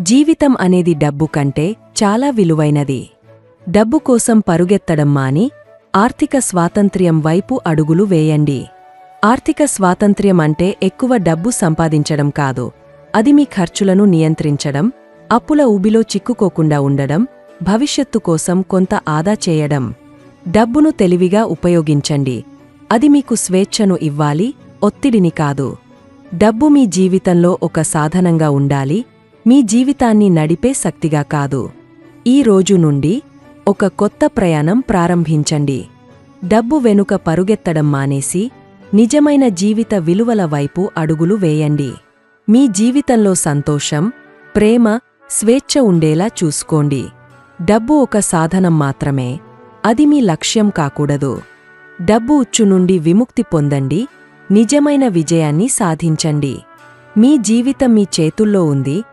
జీవితం అనేది డబ్బు కంటే చాలా విలువైనది. డబ్బు కోసం పరుగెత్తడం మాని ఆర్థిక స్వాతంత్ర్యం వైపు అడుగులు వేయండి. ఆర్థిక స్వాతంత్ర్యం అంటే ఎక్కువ డబ్బు సంపాదించడం కాదు. అది మీ ఖర్చులను నియంత్రించడం అప్పుల ఊబిలో చిక్కుకోకుండా ఉండడం భవిష్యత్తు కోసం కొంత ఆదా చేయడం. డబ్బును తెలివిగా ఉపయోగించండి. అది మీకు స్వేచ్ఛను ఇవ్వాలి ఒత్తిడిని కాదు. డబ్బు మీ జీవితంలో ఒక సాధనంగా ఉండాలి మీ జీవితాన్ని నడిపే శక్తిగా కాదు. ఈ రోజు నుండి ఒక కొత్త ప్రయాణం ప్రారంభించండి. డబ్బు వెనుక పరుగెత్తడం మానేసి నిజమైన జీవిత విలువల వైపు అడుగులు వేయండి. మీ జీవితంలో సంతోషం ప్రేమ స్వేచ్ఛ ఉండేలా చూసుకోండి. డబ్బు ఒక సాధనం మాత్రమే అది మీ లక్ష్యం కాకూడదు. డబ్బు ఉచ్చు నుండి విముక్తి పొందండి నిజమైన విజయాన్ని సాధించండి. మీ జీవితం మీ చేతుల్లో ఉంది